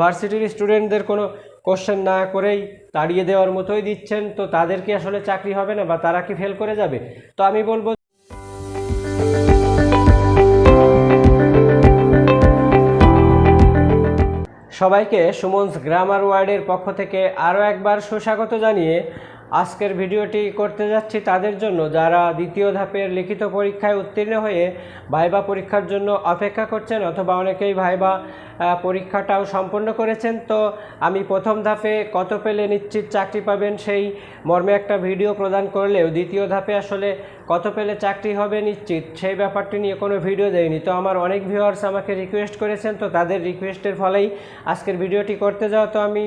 ভার্সিটির স্টুডেন্টদের কোনো কোশ্চেন না করেই তাড়িয়ে দেওয়ার মতোই দিচ্ছেন, তো তাদের কি আসলে চাকরি হবে না বা তারা কি ফেল করে যাবে? তো আমি বলব সবাইকে সুমনস গ্রামার ওয়ার্ডের পক্ষ থেকে আরও একবার সুস্বাগত জানিয়ে আজকের ভিডিওটি করতে যাচ্ছি তাদের জন্য, যারা দ্বিতীয় ধাপের লিখিত পরীক্ষায় উত্তীর্ণ হয়ে ভাইবা পরীক্ষার জন্য অপেক্ষা করছেন অথবা অনেকেই ভাইবা পরীক্ষাটাও সম্পন্ন করেছেন। তো আমি প্রথম ধাপে কত পেলে নিশ্চিত চাকরি পাবেন সেই মর্মে একটা ভিডিও প্রদান করলেও দ্বিতীয় ধাপে আসলে কত পেলে চাকরি হবে নিশ্চিত সেই ব্যাপারটি নিয়ে কোনো ভিডিও দেয়নি। তো আমার অনেক ভিউয়ার্স আমাকে রিকোয়েস্ট করেছেন, তো তাদের রিকোয়েস্টের ফলেই আজকের ভিডিওটি করতে যাওয়া তো আমি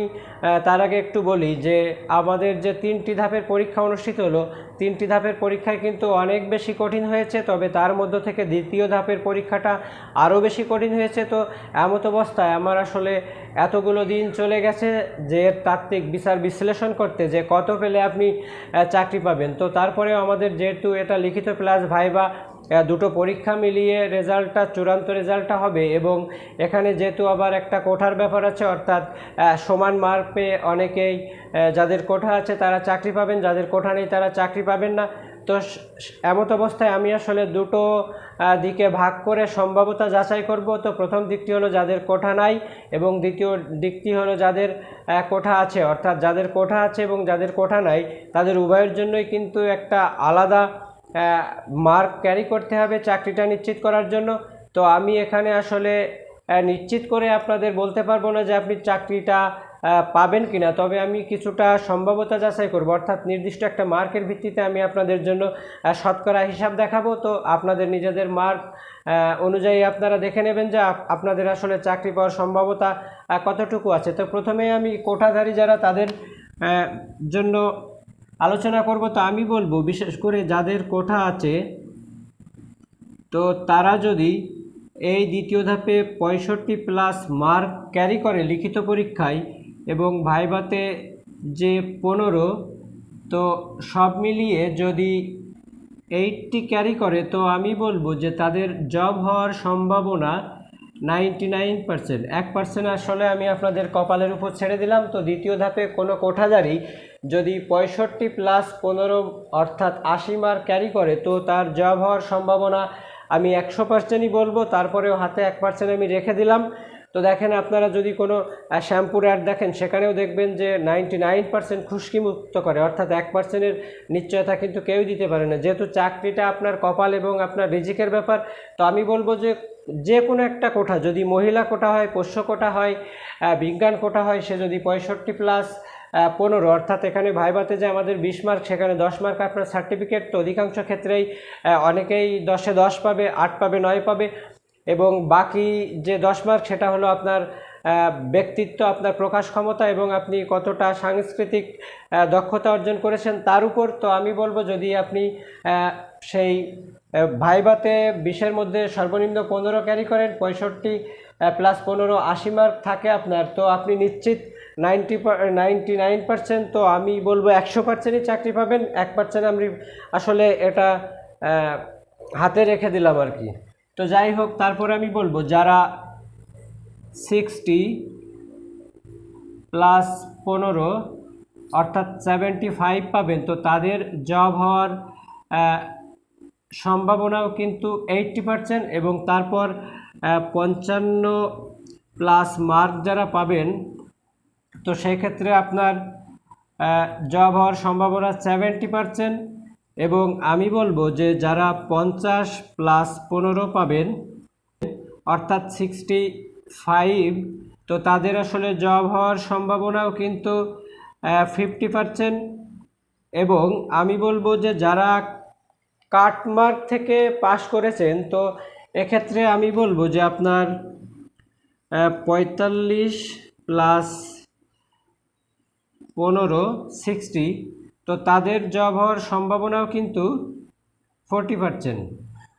তার আগে একটু বলি যে আমাদের যে তিনটি ধাপের পরীক্ষা অনুষ্ঠিত হলো, তিনটি ধাপের পরীক্ষায় কিন্তু অনেক বেশি কঠিন হয়েছে, তবে তার মধ্য থেকে দ্বিতীয় ধাপের পরীক্ষাটা আরও বেশি কঠিন হয়েছে। তো এমত অবস্থায় আমার আসলে এতগুলো দিন চলে গেছে যে তাত্ত্বিক বিচার বিশ্লেষণ করতে যে কত পেলে আপনি চাকরি পাবেন। তো তারপরেও আমাদের যেহেতু এটা লিখিত প্লাস ভাইবা দুটো পরীক্ষা মিলিয়ে রেজাল্টটা, চূড়ান্ত রেজাল্টটা হবে এবং এখানে যেহেতু আবার একটা কোঠার ব্যাপার আছে, অর্থাৎ সমান মার্ক পেয়ে অনেকেই যাদের কোঠা আছে তারা চাকরি পাবেন, যাদের কোঠা নেই তারা চাকরি পাবেন না। তো এমত অবস্থায় আমি আসলে দুটো দিকে ভাগ করে সম্ভাবতা যাচাই করব। তো প্রথম দিকটি হলো যাদের কোঠা নাই এবং দ্বিতীয় দিকটি হলো যাদের কোঠা আছে। অর্থাৎ যাদের কোঠা আছে এবং যাদের কোঠা নাই, তাদের উভয়ের জন্যই কিন্তু একটা আলাদা মার্ক ক্যারি করতে হবে চাকরিটা নিশ্চিত করার জন্য। তো আমি এখানে আসলে নিশ্চিত করে আপনাদের বলতে পারব না যে আপনি চাকরিটা পাবেন কিনা? তবে আমি কিছুটা সম্ভাব্যতা যাচাই করব। অর্থাৎ নির্দিষ্ট একটা মার্কের ভিত্তিতে আমি আপনাদের জন্য শতকরা হিসাব দেখাবো। তো আপনাদের নিজেদের মার্ক অনুযায়ী আপনারা দেখে নেবেন যে আপনাদের আসলে চাকরি পাওয়ার সম্ভাব্যতা আহ, কতটুকু আছে। তো প্রথমে আমি কোঠাধারী যারা তাদের জন্য আলোচনা করব তো আমি বলব বিশেষ করে যাদের কোঠা আছে তো তারা যদি এই দ্বিতীয় ধাপে পঁয়ষট্টি প্লাস মার্ক ক্যারি করে লিখিত পরীক্ষায় এবং ভাইভাতে যে পনেরো, তো সব মিলিয়ে যদি এইটটি ক্যারি করে, তো আমি বলব যে তাদের জব হওয়ার সম্ভাবনা নাইনটি নাইন পার্সেন্ট এক পার্সেন্ট আসলে আমি আপনাদের কপালের উপর ছেড়ে দিলাম। তো দ্বিতীয় ধাপে কোনো কোঠাদারি যদি পঁয়ষট্টি প্লাস পনেরো অর্থাৎ আশি মার্ক ক্যারি করে, তো তার জব হওয়ার সম্ভাবনা আমি একশো পার্সেন্টই বলব। তারপরেও হাতে এক পার্সেন্ট আমি রেখে দিলাম। তো দেখেন আপনারা যদি কোনো শ্যাম্পুর অ্যাড দেখেন, সেখানেও দেখবেন যে নাইনটি নাইন পার্সেন্ট খুশকি মুক্ত করে। অর্থাৎ এক পার্সেন্টের নিশ্চয়তা কিন্তু কেউ দিতে পারে না। যেহেতু চাকরিটা আপনার কপাল এবং আপনার রিজিকের ব্যাপার, তো আমি বলব যে যে কোনো একটা কোঠা, যদি মহিলা কোঠা হয়, পোষ্য কোঠা হয় বিজ্ঞান কোঠা হয়, সে যদি পঁয়ষট্টি প্লাস পনেরো, অর্থাৎ এখানে ভাইবাতে যে আমাদের বিশ মার্ক সেখানে দশ মার্ক আপনার সার্টিফিকেট তো অধিকাংশ ক্ষেত্রেই অনেকেই দশে দশ পাবে, আট পাবে, নয় পাবে। এবং বাকি যে দশ মার্ক, সেটা হলো আপনার ব্যক্তিত্ব, আপনার প্রকাশ ক্ষমতা এবং আপনি কতটা সাংস্কৃতিক দক্ষতা অর্জন করেছেন তার উপর। তো আমি বলব, যদি আপনি সেই ভাইবাতে বিশের মধ্যে সর্বনিম্ন পনেরো ক্যারি করেন, পঁয়ষট্টি প্লাস পনেরো, আশি মার্ক থাকে আপনার, তো আপনি নিশ্চিত নাইনটি নাইনটি নাইন পার্সেন্ট তো আমি বলব একশো পার্সেন্টই চাকরি পাবেন। এক পার্সেন্ট আমি আসলে এটা হাতে রেখে দিলাম আর কি। তো যাই হোক তারপরে আমি বলব, যারা সিক্সটি প্লাস পনেরো, অর্থাৎ সেভেন্টি ফাইভ পাবেন, তো তাদের জব হওয়ার সম্ভাবনাও কিন্তু এইটটি পার্সেন্ট এবং তারপর পঞ্চান্ন প্লাস মার্ক যারা পাবেন, তো সেই ক্ষেত্রে আপনার জব হওয়ার সম্ভাবনা সেভেন্টি পার্সেন্ট এবং আমি বলব যে যারা পঞ্চাশ প্লাস পনেরো পাবেন, অর্থাৎ সিক্সটি ফাইভ তো তাদের আসলে জব হওয়ার সম্ভাবনাও কিন্তু ফিফটি পার্সেন্ট এবং আমি বলব যে যারা কাটমার্ক থেকে পাশ করেছেন, তো এক্ষেত্রে আমি বলব যে আপনার পঁয়তাল্লিশ প্লাস পনেরো সিক্সটি তো তাদের জব হওয়ার সম্ভাবনাও কিন্তু ফোরটি পার্সেন্ট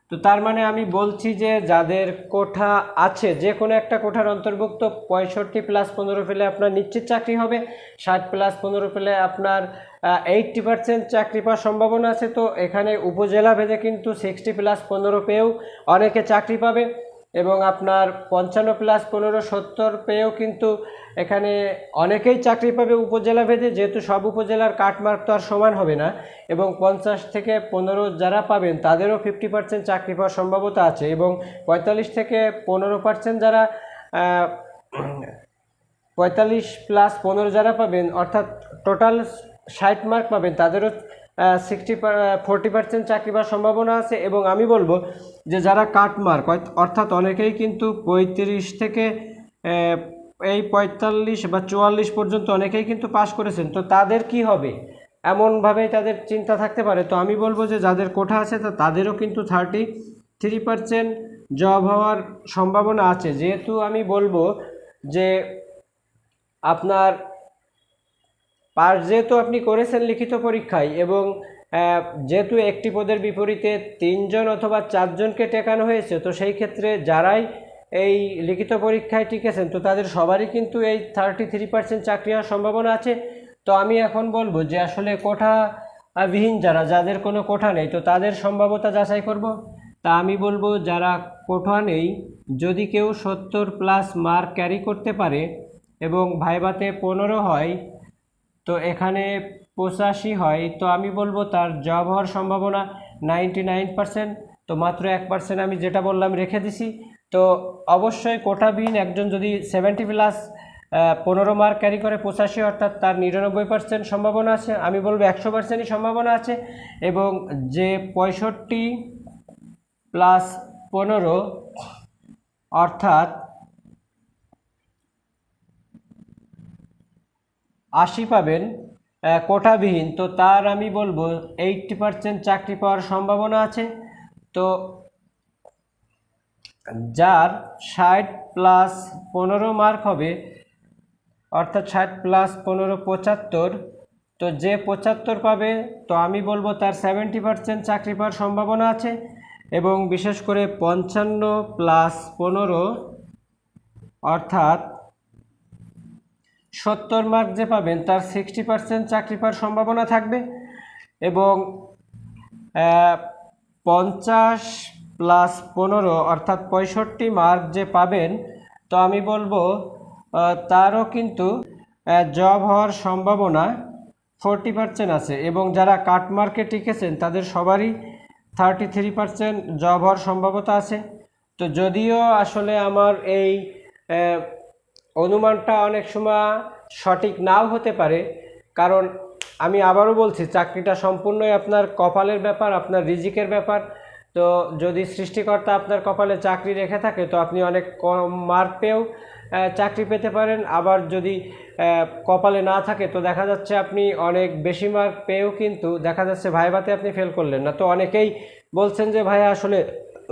তো তার মানে আমি বলছি যে যাদের কোঠা আছে, যে কোনো একটা কোঠার অন্তর্ভুক্ত পঁয়ষট্টি প্লাস পনেরো পেলে আপনার নিশ্চিত চাকরি হবে, ষাট প্লাস পনেরো পেলে আপনার এইটটি পার্সেন্ট চাকরি পাওয়ার সম্ভাবনা আছে। তো এখানে উপজেলা ভেদে কিন্তু সিক্সটি প্লাস পনেরো পেয়েও অনেকে চাকরি পাবে। এবং আপনার পঞ্চান্ন প্লাস পনেরো সত্তর পেয়েও কিন্তু এখানে অনেকেই চাকরি পাবে উপজেলা ভেদে, যেহেতু সব উপজেলার কাটমার্ক তো আর সমান হবে না। এবং পঞ্চাশ থেকে পনেরো যারা পাবেন, তাদেরও ফিফটি পার্সেন্ট চাকরি পাওয়ার সম্ভাবতা আছে। এবং পঁয়তাল্লিশ থেকে পনেরো পার্সেন্ট যারা পঁয়তাল্লিশ প্লাস পনেরো যারা পাবেন, অর্থাৎ টোটাল ষাট মার্ক পাবেন, তাদেরও সিক্সটি ফোরটি পার্সেন্ট চাকরি পাওয়ার সম্ভাবনা আছে এবং আমি বলব যে যারা কাটমার্ক অর্থাৎ অনেকেই কিন্তু পঁয়ত্রিশ থেকে এই পঁয়তাল্লিশ বা চুয়াল্লিশ পর্যন্ত অনেকেই কিন্তু পাশ করেছেন। তো তাদের কি হবে? এমনভাবেই তাদের চিন্তা থাকতে পারে। তো আমি বলব যে যাদের কোঠা আছে, তো তাদেরও কিন্তু থার্টি থ্রি পার্সেন্ট জব হওয়ার সম্ভাবনা আছে। যেহেতু আমি বলব যে আপনার পাস যেহেতু আপনি করেছেন লিখিত পরীক্ষায় এবং যেহেতু একটি পদের বিপরীতে তিনজন অথবা চারজনকে টেকানো হয়েছে, তো সেই ক্ষেত্রে যারাই এই লিখিত পরীক্ষায় টিকেছেন, তো তাদের সবারই কিন্তু এই থার্টি থ্রি পার্সেন্ট চাকরি হওয়ার সম্ভাবনা আছে। তো আমি এখন বলব যে আসলে কোঠা বিহীন যারা, যাদের কোনো কোঠা নেই, তো তাদের সম্ভাব্যতা যাচাই করব। তা আমি বলব যারা কোঠা নেই, যদি কেউ সত্তর প্লাস মার্ক ক্যারি করতে পারে এবং ভাইবাতে পনেরো হয় তো এখানে পঁচাশি হয়, তো আমি বলব তার জব হওয়ার সম্ভাবনা নাইনটি নাইন পার্সেন্ট, তো মাত্র এক পার্সেন্ট আমি যেটা বললাম রেখে দিছি। তো অবশ্যই কোটাবিহীন একজন যদি সেভেন্টি প্লাস পনেরো মার্ক ক্যারি করে পঁচাশি, অর্থাৎ তার নিরানব্বই পার্সেন্ট সম্ভাবনা আছে, আমি বলব একশো পার্সেন্টই সম্ভাবনা আছে, এবং যে পঁয়ষট্টি প্লাস পনেরো, অর্থাৎ আশি পাবেন। কোটাবিহীন। তো তার আমি বলব এইটটি পার্সেন্ট চাকরি পাওয়ার সম্ভাবনা আছে। তো যার ষাট প্লাস পনেরো মার্ক হবে, অর্থাৎ ষাট প্লাস পনেরো পঁচাত্তর, তো যে পঁচাত্তর পাবে, তো আমি বলব তার সেভেন্টি পার্সেন্ট চাকরি পাওয়ার সম্ভাবনা আছে এবং বিশেষ করে পঞ্চান্ন প্লাস পনেরো, অর্থাৎ সত্তর মার্ক যে পাবেন, তার সিক্সটি পার্সেন্ট চাকরি পাওয়ার সম্ভাবনা থাকবে এবং পঞ্চাশ প্লাস পনেরো অর্থাৎ পঁয়ষট্টি মার্ক যে পাবেন, তো আমি বলব তারও কিন্তু জব হওয়ার সম্ভাবনা ফোরটি পার্সেন্ট আছে এবং যারা কাট মার্কে টিকেছেন, তাদের সবারই থার্টি থ্রি পার্সেন্ট জব হওয়ার সম্ভাবনা আছে। তো যদিও আসলে আমার এই অনুমানটা অনেক সময় সঠিক নাও হতে পারে, কারণ আমি আবারও বলছি, চাকরিটা সম্পূর্ণই আপনার কপালের ব্যাপার, আপনার রিজিকের ব্যাপার। তো যদি সৃষ্টিকর্তা আপনার কপালে চাকরি রেখে থাকে, তো আপনি অনেক কম মার্ক পেয়েও চাকরি পেতে পারেন। আবার যদি কপালে না থাকে, তো দেখা যাচ্ছে আপনি অনেক বেশি মার্ক পেয়েও কিন্তু দেখা যাচ্ছে ভাইভাতে আপনি ফেল করলেন না। তো অনেকেই বলছেন যে, ভাইয়া, আসলে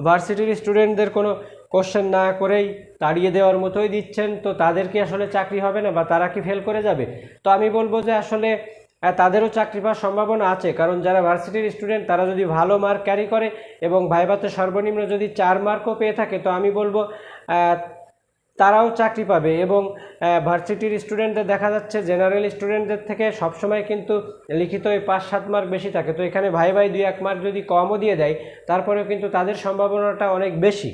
ভার্সিটির স্টুডেন্টদের কোনো কোশ্চেন না করেই তাড়িয়ে দেওয়ার মতোই দিচ্ছেন, তো তাদের কি আসলে চাকরি হবে না বা তারা কি ফেল করে যাবে? তো আমি বলব যে আসলে তাদেরও চাকরি পাওয়ার সম্ভাবনা আছে, কারণ যারা ভার্সিটির স্টুডেন্ট তারা যদি ভালো মার্ক ক্যারি করে এবং ভাইভাতে সর্বনিম্ন যদি চার মার্কও পেয়ে থাকে, তো আমি বলব তারাও চাকরি পাবে এবং ভার্সিটির স্টুডেন্টদের দেখা যাচ্ছে জেনারেল স্টুডেন্টদের থেকে সবসময় কিন্তু লিখিত ওই পাঁচ, সাত মার্ক বেশি থাকে। তো এখানে ভাই ভাই দুই, এক মার্ক যদি কমও দিয়ে দেয়, তারপরেও কিন্তু তাদের সম্ভাবনাটা অনেক বেশি।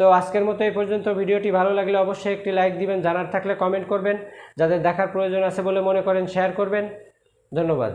তো আজকের মতো এই পর্যন্ত ভিডিওটি ভালো লাগলে অবশ্যই একটি লাইক দিবেন, জানার থাকলে কমেন্ট করবেন। যাদের দেখার প্রয়োজন আছে বলে মনে করেন শেয়ার করবেন। ধন্যবাদ।